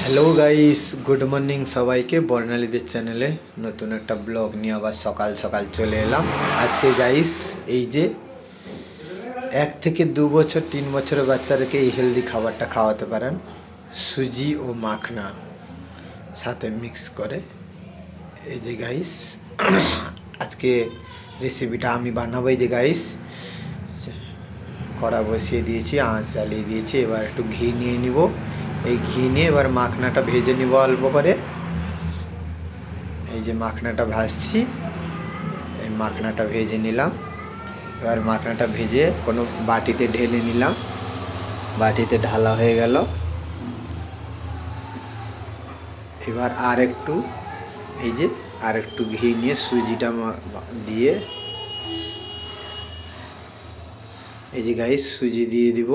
Hello guys good morning সবাইকে বর্ণালীদের চ্যানেলে নতুন একটা ব্লগ নিয়ে আবার সকাল সকাল চলে এলাম। আজকে গাইস এই যে এক থেকে দু বছর, তিন বছরের বাচ্চাদেরকে এই হেলদি খাবারটা খাওয়াতে পারেন, সুজি ও মাখনা সাথে মিক্স করে। এই যে গাইস আজকে রেসিপিটা আমি বানাবো। এই যে গাইস কড়া বসিয়ে দিয়েছি, আঁচ জ্বালিয়ে দিয়েছি, এবার একটু ঘি নিয়ে নিব। এই ঘি নিয়ে এবার মাখনাটা ভেজে নিব অল্প করে। এই যে মাখনাটা ভাজছি, এই মাখনাটা ভেজে নিলাম। এবার মাখনাটা ভেজে কোনো বাটিতে ঢেলে নিলাম। বাটিতে ঢালা হয়ে গেল। এবার আর একটু এই যে আর একটু ঘি নিয়ে সুজিটা দিয়ে, এই যে গাইস সুজি দিয়ে দিব।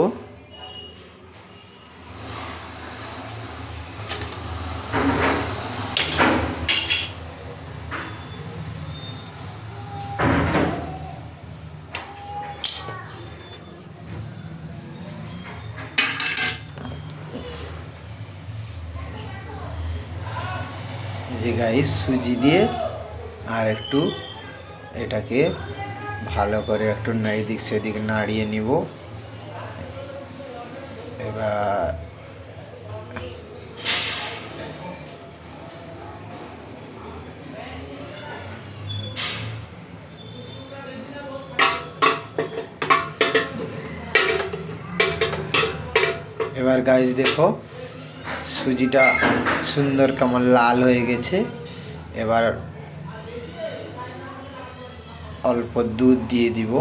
যে গাইস সুজি দিয়ে আর একটু এটাকে ভালো করে একটু এদিক সেদিক নাড়িয়ে নিব। এবার এবার গাইস দেখো সুজিটা সুন্দর কেমন লাল হয়ে গেছে। এবার অল্প দুধ দিয়ে দিব।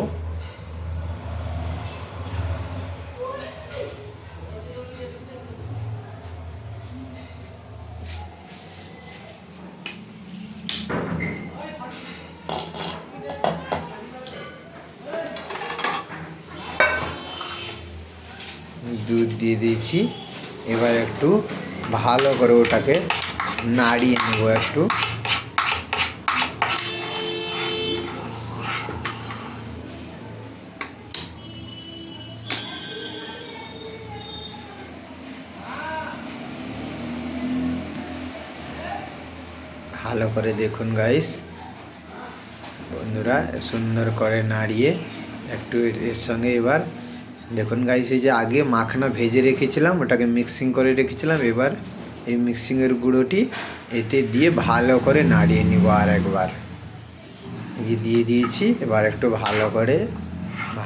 দুধ দিয়ে দিয়েছি। এবার একটু ভালো করে ওটাকে নাড়িয়ে নেব একটু। ভালো করে দেখুন গাইস বন্ধুরা, সুন্দর করে নাড়িয়ে একটু এর- সঙ্গে এবার দেখুন গাইস এই যে আগে মাখনা ভেজে রেখেছিলাম, ওটাকে মিক্সিং করে রেখেছিলাম, এবার এই মিক্সিংয়ের গুঁড়োটি এতে দিয়ে ভালো করে নাড়িয়ে নিব আর একবার। এই দিয়ে দিয়েছি, এবার একটু ভালো করে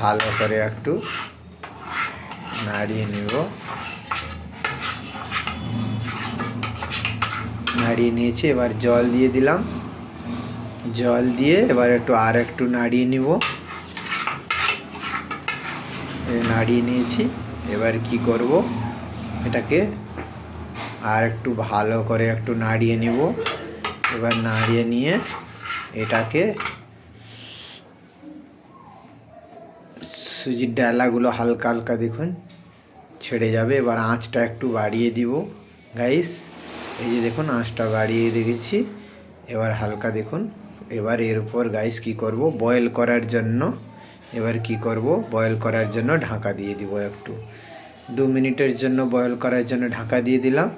ভালো করে একটু নাড়িয়ে নিব। নাড়িয়ে নিয়েছি, এবার জল দিয়ে দিলাম। জল দিয়ে এবার একটু আর একটু নাড়িয়ে নিব। নাড়িয়ে নিয়েছি। এবার কি করব? এটাকে আর একটু ভালো করে একটু নাড়িয়ে নিব। এবার নাড়িয়ে নিয়ে এটাকে সুজির ডালাগুলো হালকা হালকা দেখুন, ছেড়ে যাবে। এবার আঁচটা একটু বাড়িয়ে দিব গাইস এই যে দেখুন, আঁচটা বাড়িয়ে দেখেছি এবার হালকা দেখুন, এবার এর উপর গাইস কি করব? বয়েল করার জন্য এবার কি করব? বয়েল করার জন্য ঢাকা দিয়ে দিব একটু। দু মিনিটের জন্য বয়েল করার জন্য ঢাকা দিয়ে দিলাম।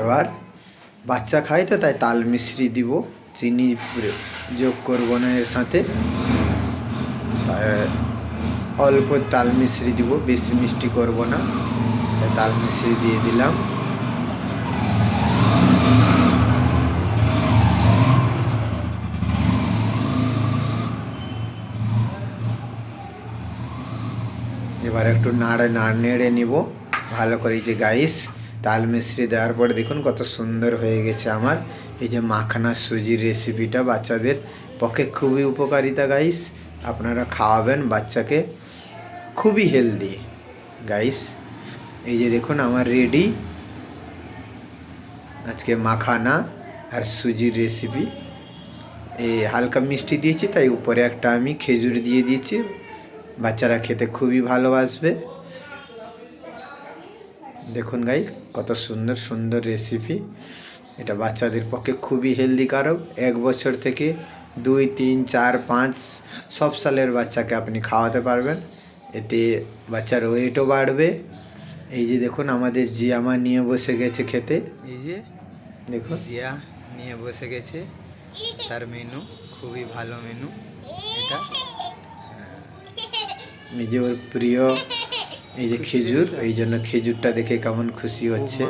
এবার বাচ্চা খায় তো, তাই তাল মিশ্রি দিব। চিনি যোগ করব না এর সাথে। অল্প তাল মিশ্রি দিব, বেশি মিষ্টি করব না। তাল মিশ্রি দিয়ে দিলাম এবার একটু নাড়ে নাড় নেড়ে নিব। ভালো করে যে গাইস তাল মিশ্রি দেওয়ার পরে দেখুন কত সুন্দর হয়ে গেছে আমার। এই যে মাখানা সুজির রেসিপিটা বাচ্চাদের পক্ষে খুবই উপকারিতা গাইস আপনারা খাওয়াবেন বাচ্চাকে খুবই হেলদি গাইস এই যে দেখুন আমার রেডি আজকে মাখানা আর সুজির রেসিপি এই হালকা মিষ্টি দিয়েছি, তাই উপরে একটা আমি খেজুর দিয়ে দিয়েছি। বাচ্চারা খেতে খুবই ভালোবাসবে। দেখুন গাই কত সুন্দর সুন্দর রেসিপি এটা বাচ্চাদের পক্ষে খুবই হেলদি কারক। এক বছর থেকে দুই, তিন, চার, পাঁচ, সব সালের বাচ্চাকে আপনি খাওয়াতে পারবেন। এতে বাচ্চার ওয়েটও বাড়বে। এই যে দেখুন, আমাদের জিয়ামা নিয়ে বসে গেছে খেতে। এই যে, দেখুন। জিয়া নিয়ে বসে গেছে। তার মেনু খুবই ভালো মেনু এটা। এই যে ওর প্রিয় এই যে খেজুর এই জন্য খেজুরটা দেখে কেমন খুশি হচ্ছে।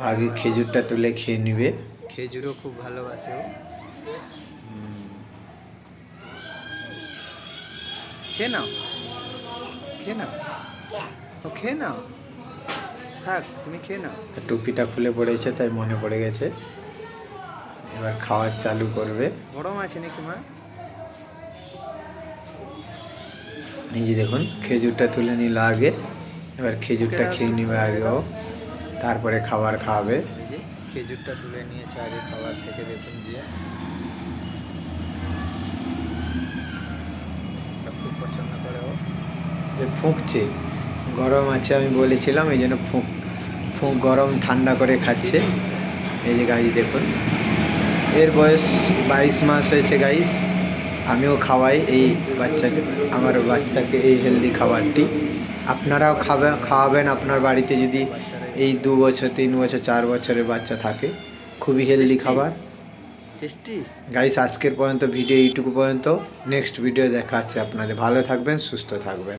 আগে খেজুরটা তুলে খেয়ে নিবে। খেজুরও খুব ভালোবাসে ও। খেয়ে নাও। খেয়ে নাও। ও খেয়ে নাও। থাক তুমি খেয়ে নাও। টুপিটা খুলে পড়েছে তাই মনে পড়ে গেছে। এবার খাওয়ার চালু করবে। গরম আছে নাকি মা? এই যে দেখুন খেজুরটা তুলে নিল আগে। এবার খেজুরটা খেয়ে নিবে আগে ও। তারপরে খাবার খাওয়াবে খেজুরটা তুলে নিয়েছে আগে খাবার থেকে দেখুন যে খুব পছন্দ করে ও। যে ফুঁকছে গরম আছে আমি বলেছিলাম এই জন্য ফুঁক ফুঁক গরম ঠান্ডা করে খাচ্ছে। এই যে গাইস দেখুন। এর বয়স বাইশ মাস হয়েছে গাইস আমিও খাওয়াই এই বাচ্চাকে আমার বাচ্চাকে এই হেলদি খাবারটি। আপনারাও খাবেন খাওয়াবেন আপনার বাড়িতে যদি এই দু বছর তিন বছর চার বছরের বাচ্চা থাকে। খুবই হেলদি খাবার। গাইস আজকের পর্যন্ত ভিডিও এইটুকু পর্যন্ত। নেক্সট ভিডিও দেখা হচ্ছে আপনাদের। ভালো থাকবেন সুস্থ থাকবেন।